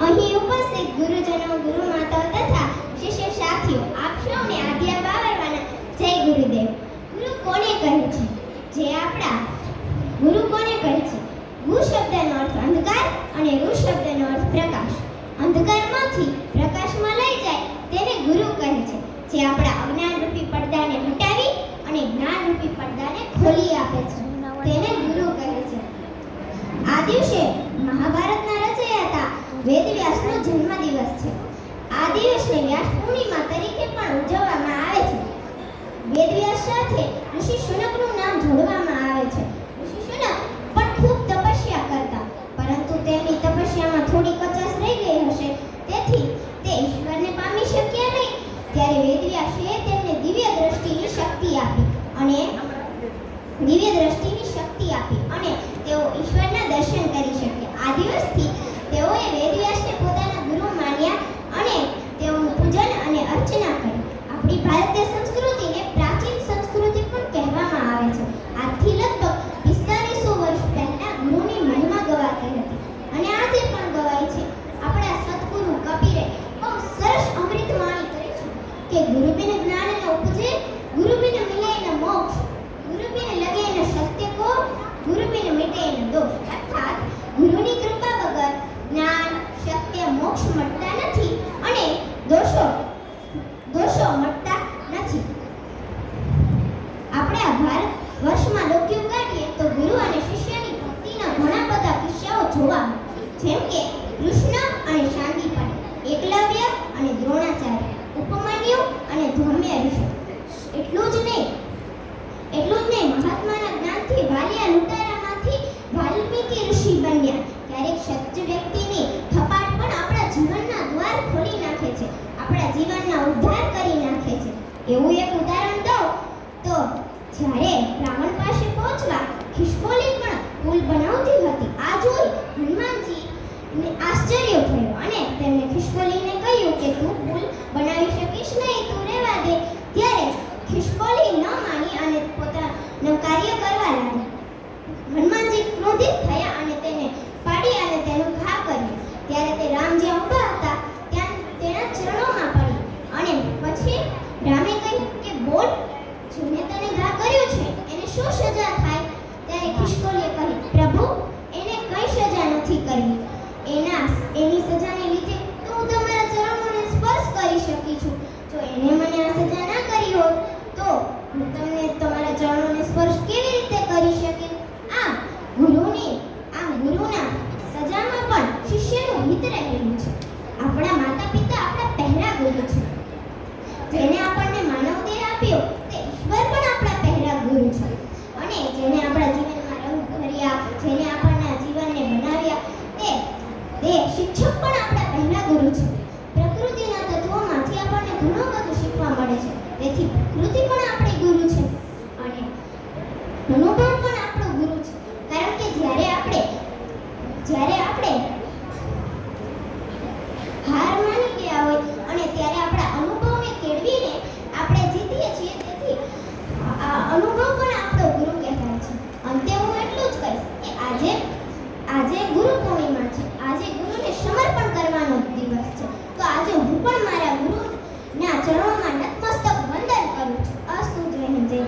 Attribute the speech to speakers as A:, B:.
A: અહીં ઉપસ્થિત ગુરુજનો ગુરુ માતાઓ તથા શિષ્ય સાથીઓ, આપ સૌને આદ્યા બાવરવાના જય ગુરુદેવ. ગુરુ કોને કહે છે? જે આપણા ગુરુ કોને કહે છે? ગુ શબ્દનો અર્થ અંધકાર અને ઋ શબ્દનો અર્થ પ્રકાશ. અંધકારમાંથી પ્રકાશમાં લઈ જાય તેને ગુરુ કહે છે. જે આપણા અજ્ઞાન રૂપી પડદાને હટાવી અને જ્ઞાન રૂપી પડદાને ખોલી આપે છે. તેને ગુરુ કહે છે. આ દિવસે વેદવ્યાસનો જન્મદિવસ છે. આ દિવસને વ્યાસ પૂર્ણિમા તરીકે પણ ઉજવવામાં આવે છે. વેદવ્યાસ સાથે ઋષિ શુનકનું નામ જોડવામાં આવે છે. ઋષિ શુનક પણ ખૂબ તપસ્યા કરતા, પરંતુ તેમની તપસ્યામાં થોડી કચાશ રહી ગઈ હશે. તેથી તે ઈશ્વરને પામી શક્યા નહીં. ત્યારે વેદવ્યાસે તેમને દિવ્ય દ્રષ્ટિની શક્તિ આપી અને દિવ્ય દ્રષ્ટિની શક્તિ આપી અને તેઓ ઈશ્વરના દર્શન કરી શક્યા. આ દિવસથી તેઓએ વેદવ્યાસને પોતાના ગુરુ માન્યા અને તેઓનું પૂજન અને અર્ચના કરી આપણી ભારતીય સંસ્કૃતિને પ્રાચીન સંસ્કૃતિ પણ કહેવામાં આવે છે આજથી લગભગ પિસ્તાલીસો વર્ષ પહેલા ગુરુની મહિમા ગવાતી હતી અને આજે પણ ગવાય છે આપણા સદગુરુ કબીરે બહુ સરસ અમૃતવાણી કરી છે કે ગુરુ બિન જ્ઞાન ન ઉપજે ગુરુ બિન મિલે ન મોક્ષ ગુરુ બિન લગે ન સત્ય કો ગુરુ બિન દોષ અર્થાત, ગુરુની કૃપા વગર જ્ઞાન સત્ય મોક્ષ મળતા નથી અને દોષો દોષો મળતા નથી. આપણે આ ભારત વર્ષમાં ડોક્યુ કાઢીએ તો ગુરુ અને શિષ્યની ભક્તિના ઘણા બધા કિસ્સાઓ જોવા જેમ કે કૃષ્ણ અને શાંતિ પણ એકલવ્ય અને દ્રોણાચાર્ય ઉપમન્યુ અને ધૌમ્ય ઋષિ એટલું જ નહીં એટલું જ નહીં મહાત્માના જ્ઞાનથી વાલિયા લૂંટારામાંથી વાલ્મીકી ઋષિ બન્યા ક્યારેક સત્ય વ્યક્તિની થપાટ પણ આપણા જીવનના દ્વાર ખોલી નાખે છે. આપણા જીવનના ઉદ્ધાર કરી નાખે છે. એવું એક ઉદાહરણ દઉં તો જ્યારે રાવણ પાસે પહોંચવા ખિસકોલી પણ પુલ બનાવતી હતી, આ જોઈ હનુમાનજી આશ્ચર્ય થયું અને તેમણે ખિસકોલીને કહ્યું કે, તું પુલ બનાવી શકીશ નહીં, તું રહેવા દે. ત્યારે ખિસકોલી ન માની અને પોતાનું કાર્ય કરવા લાગી. હનુમાનજી ક્રોધિત થયા અને તેને પાડી અને તેનું ઘા કર્યું ત્યારે તે રામ જ્યાં ઊભા હતા ત્યાં તેના ચરણોમાં પડી અને પછી રામે કહ્યું કે બોલ જેને તને ઘા કર્યો છે એને શું સજા થાય ત્યારે ખિસકોલીએ કહ્યું, પ્રભુ, એને કઈ સજા નથી કરવી. એના, એની સજાને લીધે તો હું તમારા ચરણોને સ્પર્શ કરી શકી છું. જો એને મને આ સજા ના કરી હોત, તો હું તમને તમારા ચરણોને સ્પર્શ કેવી રીતે કરી શકે આમ ગુરુની આમ ગુરુના સજામાં પણ શિષ્યનું હિત રહેલું છે. આપણા માતા પિતા આપણા પહેલા ગુરુ છે. જેને આપણને માનવ દેહ આપ્યો તે ઈશ્વર પણ આપણા પહેલા ગુરુ છે અને જેને આપણા જીવનમાં રંગ ભર્યા જેને આપણના જીવનને બનાવ્યા તે તે શિક્ષક પણ આપણા પહેલા ગુરુ છે પ્રકૃતિના તત્વોમાંથી આપણને ઘણું બધું શીખવા મળે છે. તેથી પ્રકૃતિ પણ આપણી ગુરુ છે. અને મનોભાવ પણ આપણો ગુરુ છે. કારણ કે જ્યારે આપણે જ્યારે આપણે હાર માની ગયા હોય અને ત્યારે આપણા અનુભવને કેળવીને આપણે જીતીએ છીએ, તેથી આ અનુભવ પણ આપણો ગુરુ કહેવાય છે. અંતે હું એટલું જ કહીશ કે આજે આજે ગુરુ પૂર્ણિમા છે. આજે ગુરુને સમર્પણ કરવાનો દિવસ છે. તો આજે હું પણ મારા ના ચરણોમાં નતમસ્તક વંદન કરું છું. અસ્તુ જય હિન્દ જય